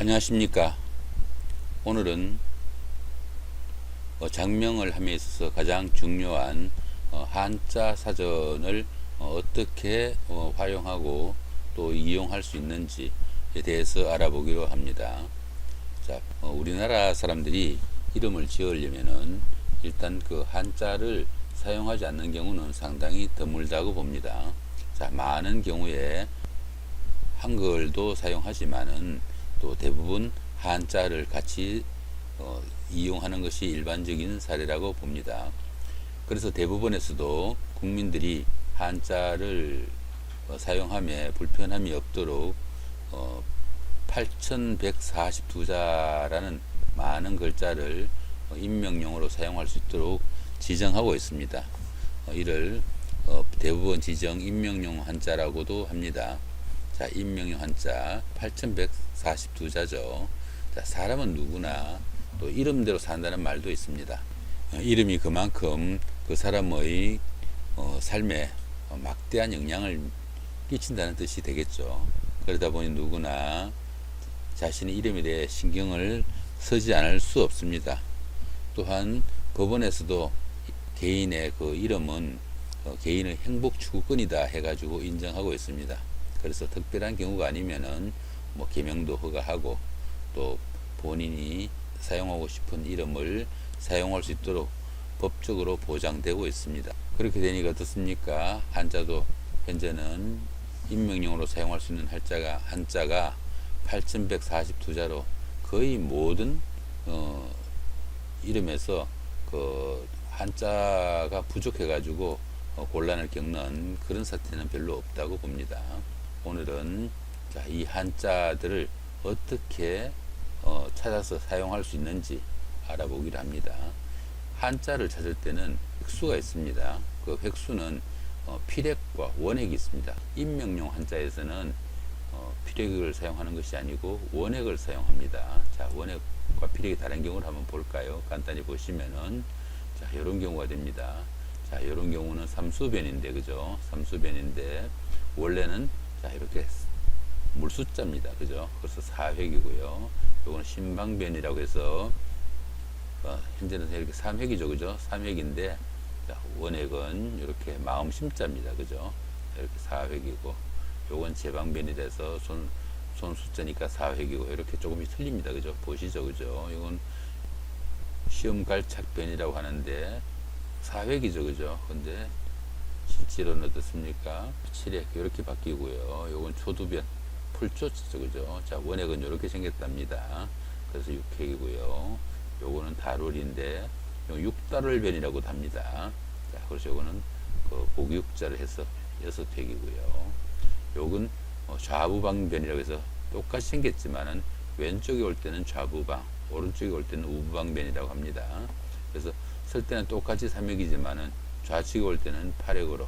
안녕하십니까. 오늘은 어, 장명을 함에 있어서 가장 중요한 어, 한자 사전을 어, 떻게 활용하고 또 이용할 수 있는지에 대해서 알아보기로 합니다. 자, 어, 우리나라 사람들이 이름을 지으려면은 일단 그 한자를 사용하지 않는 경우는 상당히 드물다고 봅니다. 자, 많은 경우에 한글도 사용하지만은 또 대부분 한자를 같이 어, 이용하는 것이 일반적인 사례라고 봅니다. 그래서 대부분에서도 국민들이 한자를 어, 사용함에 불편함이 없도록 어, 8142자라는 많은 글자를 어, 임명용으로 사용할 수 있도록 지정하고 있습니다. 어, 이를 어, 대부분 지정 임명용 한자라고도 합니다. 자, 임명용 한자 8142 자죠. 자, 사람은 누구나 또 이름대로 산다는 말도 있습니다. 어, 이름이 그만큼 그 사람의 어, 삶에 어, 막대한 영향을 끼친다는 뜻이 되겠죠. 그러다 보니 누구나 자신의 이름에 대해 신경을 쓰지 않을 수 없습니다. 또한 법원에서도 개인의 그 이름은 어, 개인의 행복 추구권이다 해가지고 인정하고 있습니다. 그래서 특별한 경우가 아니면은 뭐 개명도 허가하고 또 본인이 사용하고 싶은 이름을 사용할 수 있도록 법적으로 보장되고 있습니다. 그렇게 되니까 어떻습니까? 한자도 현재는 임명용으로 사용할 수 있는 한자가 한자가 8,142자로 거의 모든 어, 이름에서 그 한자가 부족해 가지고 어, 곤란을 겪는 그런 사태는 별로 없다고 봅니다. 오늘은 자, 이 한자들을 어떻게 어, 찾아서 사용할 수 있는지 알아보기로 합니다. 한자를 찾을 때는 획수가 있습니다. 그 획수는 어, 필액과 원액이 있습니다. 임명용 한자에서는 어, 필액을 사용하는 것이 아니고 원액을 사용합니다. 자, 원액과 필액이 다른 경우를 한번 볼까요? 간단히 보시면은 자, 이런 경우가 됩니다. 자, 이런 경우는 삼수변인데, 그죠? 삼수변인데, 원래는 자, 이렇게 물 숫자입니다. 그죠? 그래서 사획이고요. 요거는 신방변이라고 해서 어, 현재는 이렇게 삼획이죠. 그죠? 삼획인데 자, 원액은 이렇게 마음 심자입니다. 그죠? 이렇게 사획이고 요건 제방변이라서 손, 손 숫자니까 사획이고 이렇게 조금이 틀립니다. 그죠? 보시죠. 그죠? 이건 시험갈착변이라고 하는데 사획이죠. 그죠? 근데 실제로는 어떻습니까? 칠액 이렇게 바뀌고요. 요건 초두변 풀초치죠. 그죠? 자, 원액은 이렇게 생겼답니다. 그래서 육획이고요. 요거는 다룰인데 육다룰변이라고도 합니다. 자, 그래서 요거는 그 복육자를 해서 여섯 획이고요. 요건 어, 좌부방변이라고 해서 똑같이 생겼지만은 왼쪽에 올 때는 좌부방, 오른쪽에 올 때는 우부방변이라고 합니다. 그래서 쓸 때는 똑같이 삼획이지만은 좌측에 올 때는 팔획으로,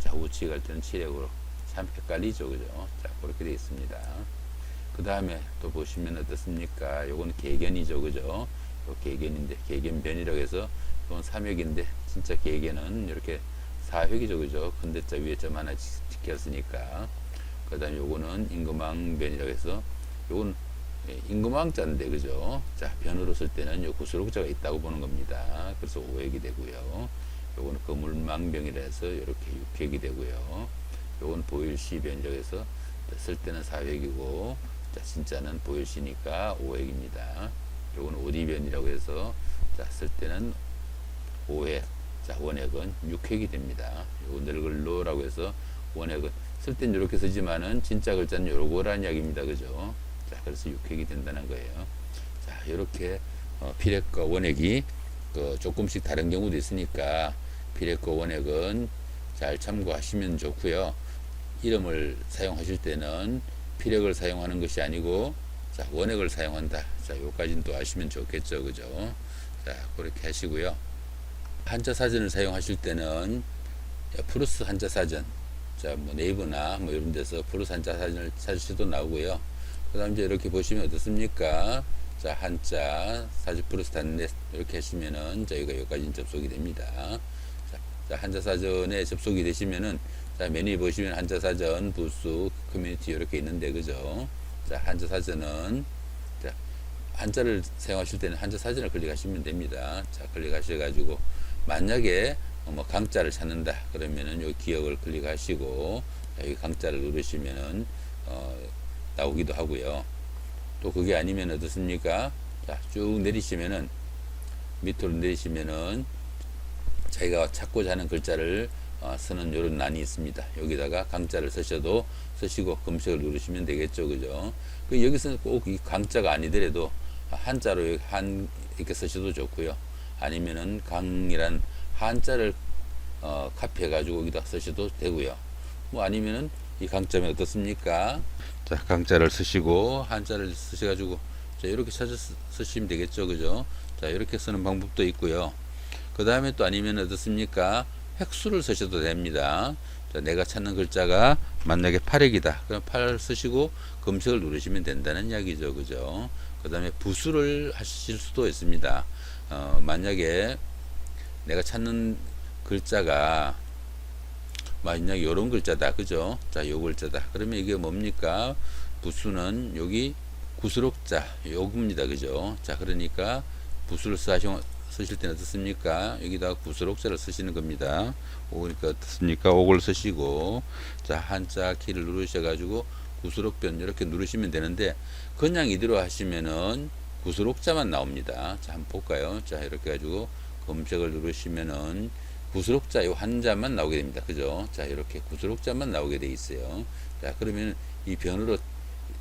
자 우측에 갈 때는 칠획으로 참 헷갈리죠, 그죠? 자 그렇게 되어 있습니다. 그 다음에 또 보시면 어떻습니까? 요건 개견이죠, 그죠? 요 개견인데 개견변이라고 해서 이건 삼획인데 진짜 개견은 이렇게 사획이죠, 그죠? 근대자 위에 점 하나 찍혔으니까. 그 다음에 요거는 임금왕변이라고 해서 요건 예, 임금왕자인데, 그죠? 자, 변으로 쓸 때는 요 구수록자가 있다고 보는 겁니다. 그래서 오획이 되고요. 요거는 거물망병이라 해서 이렇게 육획이 되고요. 요건 보일시변이라고 해서 쓸 때는 사획이고, 자, 진짜는 보일시니까 오획입니다. 요건 오디변이라고 해서 자, 쓸 때는 오획, 자, 원액은 육획이 됩니다. 요 늙을로라고 해서 원액은 쓸 때는 이렇게 쓰지만은 진짜 글자는 요거란 이야기입니다. 그죠? 자, 그래서 육획이 된다는 거예요. 자, 이렇게 어, 필액과 원액이 그 조금씩 다른 경우도 있으니까 필액과 원액은 잘 참고하시면 좋고요. 이름을 사용하실 때는 필액을 사용하는 것이 아니고 자, 원액을 사용한다. 자, 요까지는 또 아시면 좋겠죠. 그죠? 자, 그렇게 하시고요. 한자 사전을 사용하실 때는 프루스 한자 사전, 자, 뭐 네이버나 뭐 이런 데서 프루스 한자 사전을 찾으셔도 나오고요. 그 다음 이제 이렇게 보시면 어떻습니까? 자, 한자, 사주 프루스 단넷 이렇게 하시면은 저희가 여기까지 접속이 됩니다. 자, 자, 한자 사전에 접속이 되시면은 자, 메뉴 보시면 한자 사전, 부수, 커뮤니티 이렇게 있는데 그죠? 자, 한자 사전은 한자를 사용하실 때는 한자 사진을 클릭하시면 됩니다. 자, 클릭하셔가지고 만약에 어, 뭐 강자를 찾는다 그러면은 요 기억을 클릭하시고 자, 여기 강자를 누르시면은 어, 나오기도 하고요. 또 그게 아니면 어떻습니까? 자, 쭉 내리시면은 밑으로 내리시면은 자기가 찾고자 하는 글자를 어, 쓰는 이런 난이 있습니다. 여기다가 강자를 쓰셔도 쓰시고 검색을 누르시면 되겠죠, 그죠? 그 여기서는 꼭 이 강자가 아니더라도 한자로 한 이렇게 쓰셔도 좋고요. 아니면은 강이란 한자를 어, 카피해 가지고 여기다 쓰셔도 되고요. 뭐 아니면은 이 강자면 어떻습니까? 자, 강자를 쓰시고 한자를 쓰셔 가지고 자 이렇게 찾아 쓰- 쓰시면 되겠죠, 그죠? 자 이렇게 쓰는 방법도 있고요. 그 다음에 또 아니면 어떻습니까? 획수를 쓰셔도 됩니다. 자, 내가 찾는 글자가 만약에 8액이다. 그럼 8 쓰시고 검색을 누르시면 된다는 이야기죠. 그죠? 그 다음에 부수를 하실 수도 있습니다. 어, 만약에 내가 찾는 글자가 만약 요런 글자다. 그죠? 자, 요 글자다. 그러면 이게 뭡니까? 부수는 여기 구수록자 요겁니다. 그죠? 자, 그러니까 부수를 쓰시면 쓰실 때는 어떻습니까? 여기다가 구수록자를 쓰시는 겁니다. 오니까 어떻습니까? 옥을 쓰시고 자 한자 키를 누르셔가지고 구수록변 이렇게 누르시면 되는데 그냥 이대로 하시면은 구수록자만 나옵니다. 자 한번 볼까요? 자 이렇게 해가지고 검색을 누르시면은 구수록자 요 한자만 나오게 됩니다. 그죠? 자 이렇게 구수록자만 나오게 돼 있어요. 자 그러면 이 변으로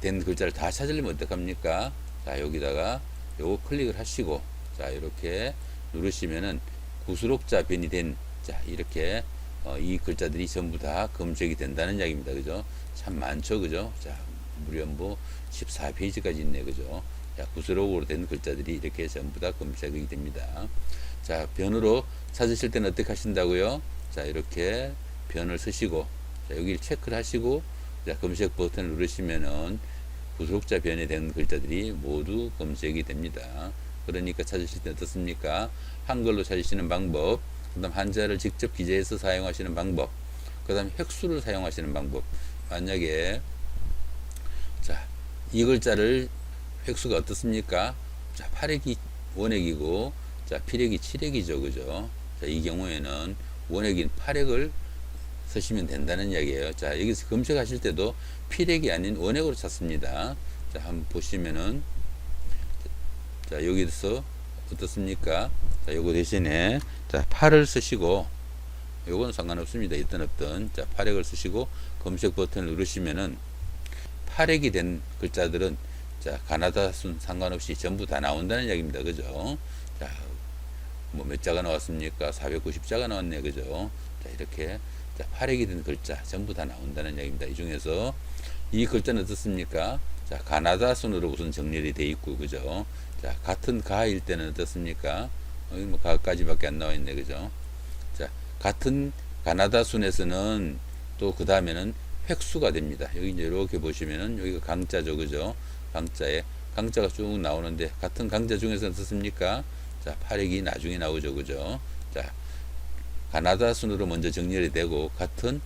된 글자를 다 찾으려면 어떡합니까? 자 여기다가 요거 클릭을 하시고 자 이렇게 누르시면은 구수록자 변이 된 자 이렇게 어, 이 글자들이 전부 다 검색이 된다는 이야기입니다. 그죠? 참 많죠 그죠? 자 무려 뭐 14페이지까지 있네 그죠? 자 구수록으로 된 글자들이 이렇게 전부 다 검색이 됩니다. 자 변으로 찾으실 때는 어떻게 하신다고요? 자 이렇게 변을 쓰시고 자 여기를 체크를 하시고 자 검색 버튼을 누르시면은 구속자 변에 된 글자들이 모두 검색이 됩니다. 그러니까 찾으실 때 어떻습니까? 한글로 찾으시는 방법, 그 다음 한자를 직접 기재해서 사용하시는 방법, 그 다음 획수를 사용하시는 방법. 만약에, 자, 이 글자를 획수가 어떻습니까? 자, 8액이 원액이고, 자, 필액이 7액이죠. 그죠? 자, 이 경우에는 원액인 8액을 쓰시면 된다는 이야기예요. 자, 여기서 검색하실 때도 필액이 아닌 원액으로 찾습니다. 자, 한번 보시면은 자, 여기서 어떻습니까? 자, 요거 대신에 자, 8을 쓰시고 요건 상관없습니다. 있든 없든 자, 8액을 쓰시고 검색 버튼을 누르시면은 8액이 된 글자들은 자, 가나다 순 상관없이 전부 다 나온다는 이야기입니다. 그죠? 자, 뭐 몇 자가 나왔습니까? 490자가 나왔네. 그죠? 자, 이렇게 자, 8액이 된 글자 전부 다 나온다는 이야기입니다. 이 중에서 이 글자는 어떻습니까? 자, 가나다 순으로 우선 정렬이 돼 있고, 그죠? 자, 같은 가일 때는 어떻습니까? 여기 뭐 가까지밖에 안 나와 있네, 그죠? 자, 같은 가나다 순에서는 또 그 다음에는 획수가 됩니다. 여기 이제 이렇게 보시면은 여기가 강자죠, 그죠? 강자에 강자가 쭉 나오는데 같은 강자 중에서는 어떻습니까? 자, 8액이 나중에 나오죠, 그죠? 자, 가나다 순으로 먼저 정렬이 되고 같은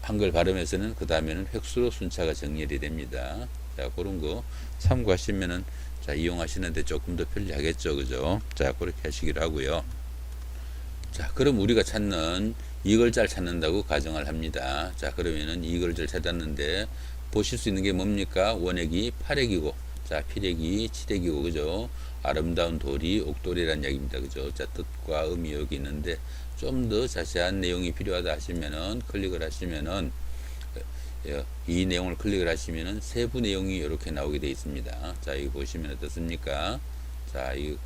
한글 발음에서는 그 다음에는 획수로 순차가 정렬이 됩니다. 자, 그런 거 참고하시면은 자, 이용하시는데 조금 더 편리하겠죠. 그죠? 자, 그렇게 하시기로 하고요. 자, 그럼 우리가 찾는 이 글자를 찾는다고 가정을 합니다. 자, 그러면은 이 글자를 찾았는데 보실 수 있는 게 뭡니까? 원액이 8액이고, 자, 필액이 7액이고, 그죠? 아름다운 돌이 옥돌이라는 이야기입니다. 그죠? 자, 뜻과 의미 여기 있는데 좀 더 자세한 내용이 필요하다 하시면은 클릭을 하시면은 예, 이 내용을 클릭을 하시면은 세부 내용이 이렇게 나오게 되어 있습니다. 자, 여기 보시면 어떻습니까? 자, 이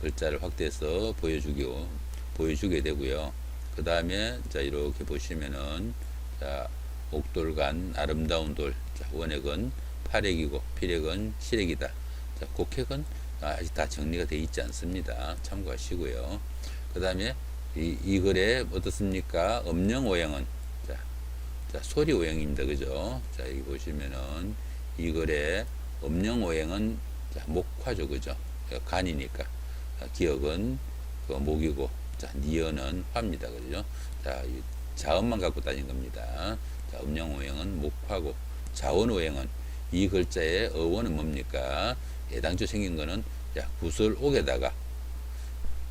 글자를 확대해서 보여주기요, 보여주게 되고요. 그 다음에 자, 이렇게 보시면은 자, 옥돌간 아름다운 돌, 자, 원액은 8액이고 필액은 7액이다. 자, 곡액은 아직 다 정리가 되어 있지 않습니다. 참고하시고요. 그 다음에 이, 이 글에 어떻습니까? 음령 오행은 자, 자 소리 오행입니다. 그죠? 자, 여기 보시면은 이 글에 음령 오행은 자, 목화죠. 그죠? 간이니까. 자, 기억은 그 목이고, 자, 니어는 화입니다. 그죠? 자, 이 자음만 갖고 다닌 겁니다. 자, 음령 오행은 목화고, 자원 오행은 이 글자의 어원은 뭡니까? 애당초 생긴 거는 자, 구설옥에다가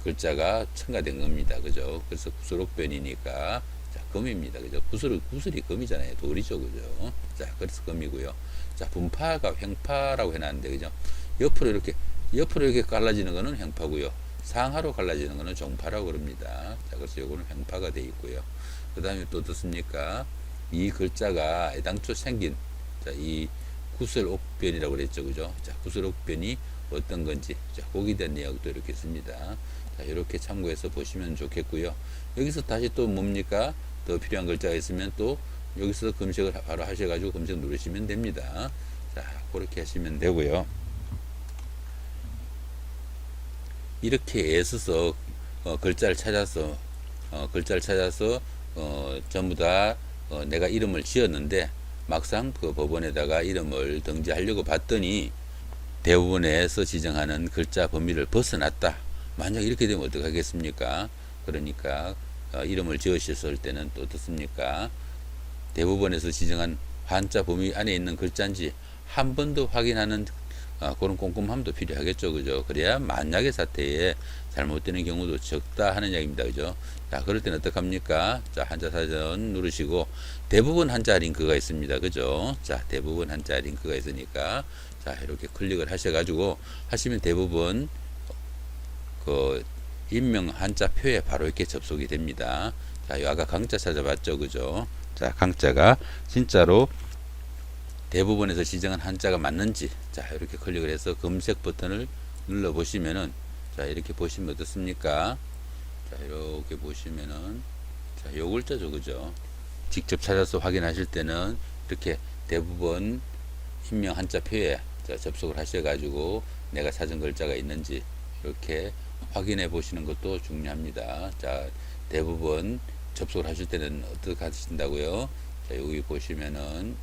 글자가 첨가된 겁니다. 그죠? 그래서 구설옥변이니까 자, 금입니다. 그죠? 구슬, 구슬이 금이잖아요. 돌이죠. 그죠? 자, 그래서 금이고요. 자, 분파가 횡파라고 해놨는데, 그죠? 옆으로 이렇게, 옆으로 이렇게 갈라지는 거는 횡파고요. 상하로 갈라지는 거는 종파라고 그럽니다. 자, 그래서 요거는 횡파가 돼 있고요. 그 다음에 또 어떻습니까? 이 글자가 애당초 생긴, 자, 이 구슬옥변이라고 그랬죠. 그죠? 자, 구슬옥변이 어떤 건지, 자, 거기에 대한 내용도 이렇게 있습니다. 자, 이렇게 참고해서 보시면 좋겠고요. 여기서 다시 또 뭡니까? 더 필요한 글자가 있으면 또 여기서 검색을 바로 하셔가지고 검색 누르시면 됩니다. 자, 그렇게 하시면 되고요. 이렇게 애써서 어, 글자를 찾아서 어, 글자를 찾아서 어, 전부 다 어, 내가 이름을 지었는데 막상 그 법원에다가 이름을 등재하려고 봤더니 대부분에서 지정하는 글자 범위를 벗어났다. 만약 이렇게 되면 어떡하겠습니까? 그러니까 어, 이름을 지으셨을 때는 또 어떻습니까? 대부분에서 지정한 한자 범위 안에 있는 글자인지 한 번 더 확인하는 어, 그런 꼼꼼함도 필요하겠죠, 그죠? 그래야 만약의 사태에 잘못되는 경우도 적다 하는 이야기입니다, 그죠? 자, 그럴 때는 어떡합니까? 자, 한자 사전 누르시고 대부분 한자 링크가 있습니다, 그죠? 자, 대부분 한자 링크가 있으니까 자, 이렇게 클릭을 하셔 가지고 하시면 대부분 그 인명 한자 표에 바로 이렇게 접속이 됩니다. 자, 요 아까 강자 찾아봤죠, 그죠? 자, 강자가 진짜로 대부분에서 지정한 한자가 맞는지, 자, 이렇게 클릭을 해서 검색 버튼을 눌러 보시면은, 자, 이렇게 보시면 어떻습니까? 자, 이렇게 보시면은, 자, 요 글자죠, 그죠? 직접 찾아서 확인하실 때는 이렇게 대부분 인명 한자 표에 자, 접속을 하셔가지고 내가 찾은 글자가 있는지 이렇게 확인해 보시는 것도 중요합니다. 자, 대부분 접속을 하실 때는 어떻게 하신다고요? 자, 여기 보시면은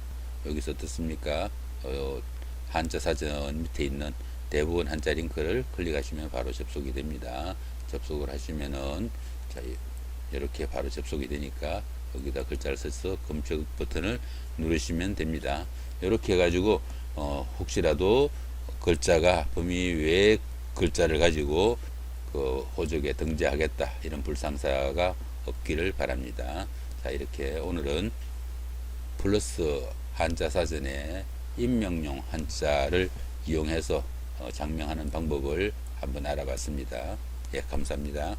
여기서 어떻습니까? 어, 한자 사전 밑에 있는 대부분 한자 링크를 클릭하시면 바로 접속이 됩니다. 접속을 하시면은 자, 이렇게 바로 접속이 되니까 여기다 글자를 써서 검색 버튼을 누르시면 됩니다. 이렇게 해가지고 어, 혹시라도 글자가 범위 외의 글자를 가지고 그 호적에 등재하겠다 이런 불상사가 없기를 바랍니다. 자 이렇게 오늘은 플러스 한자 사전에 임명용 한자를 이용해서 어, 장명하는 방법을 한번 알아봤습니다. 예, 감사합니다.